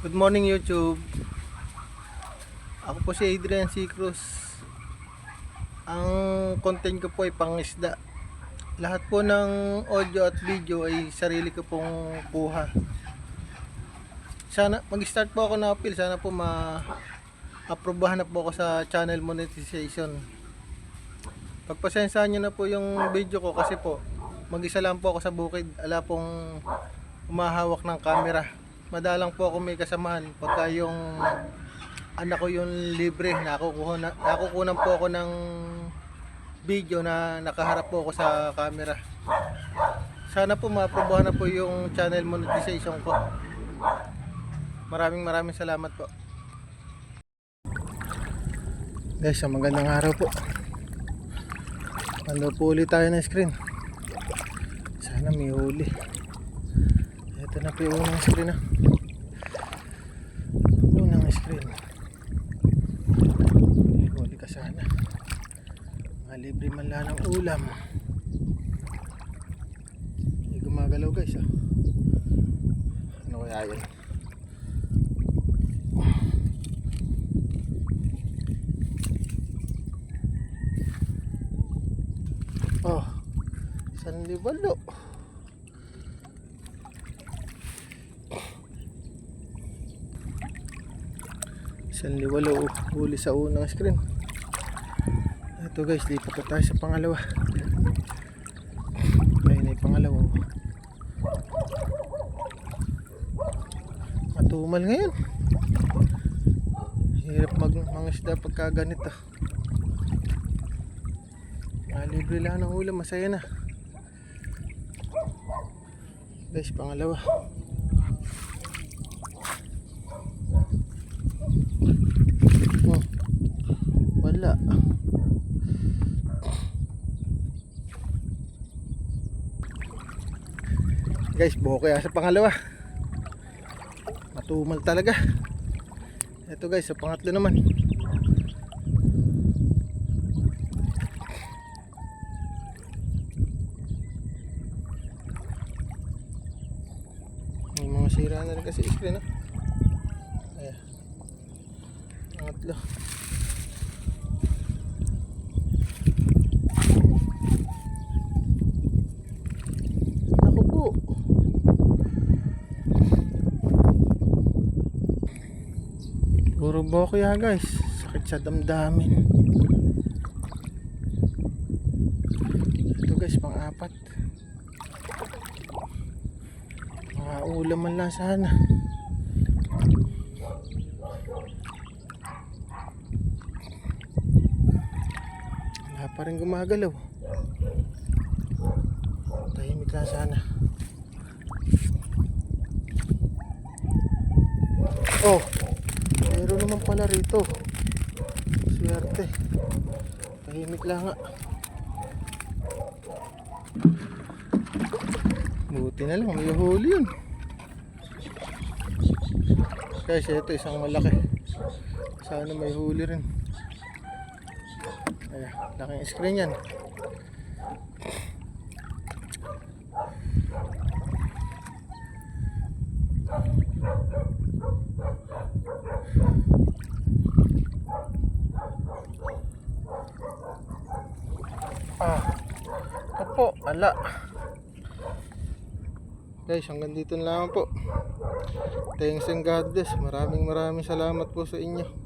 Good morning YouTube. Ako po si Adrian C. Cruz. Ang content ko po ay pangisda. Lahat po ng audio at video ay sarili ko pong kuha. Sana mag-start po ako na appeal. Sana po ma aprobahan na po ako sa channel monetization. Pagpasensyahan nyo na po yung video ko kasi po mag-isa lang po ako sa bukid. Ala pong umahawak ng camera. Madalang po ako may kasamahan pagka yung anak ko yung libre, nakukuha na, nakukunan po ako ng video na nakaharap po ako sa camera. Sana po maaprobahan na po yung channel monetization ko. Maraming maraming salamat po. Guys, ang magandang araw po. Ano po ulit tayo ng screen. Sana may huli. Ito na po yung unang screen na. Unang screen. May huli ka sana. Malibre man lang ng ulam. Hindi gumagalaw guys ah. Ano kaya yun? Oh, sanlibalo. Sanliwalo huli sa unang screen. Ito guys, lipat na tayo sa pangalawa. Ayun na yung pangalawa. Matumal ngayon. Hirap mag mangisda pagka ganito. Ah, libre lang ng ulam, masaya na. Guys, pangalawa. Oh, wala. Guys, buho kaya sa pangalawa. Matumal talaga. Ito guys, sa pangatlo naman. May mga sira na rin kasi screen ha. Ayan. Pangatlo. Puro boko ya guys. Sakit sa damdamin. Ito guys, pang-apat. Mga ulam man lang sana. Wala pa rin gumagalaw. Tahimik lang sana. Oh, meron naman pala rito. Swerte. Tahimik lang nga. Buti na lang, may huli yun. Guys, ito isang malaki. Sana may huli rin. Ayan, laking screen yan. Ah, ito po, ala. Guys, hanggang dito na lang po. Thanks and God bless. Maraming maraming salamat po sa inyo.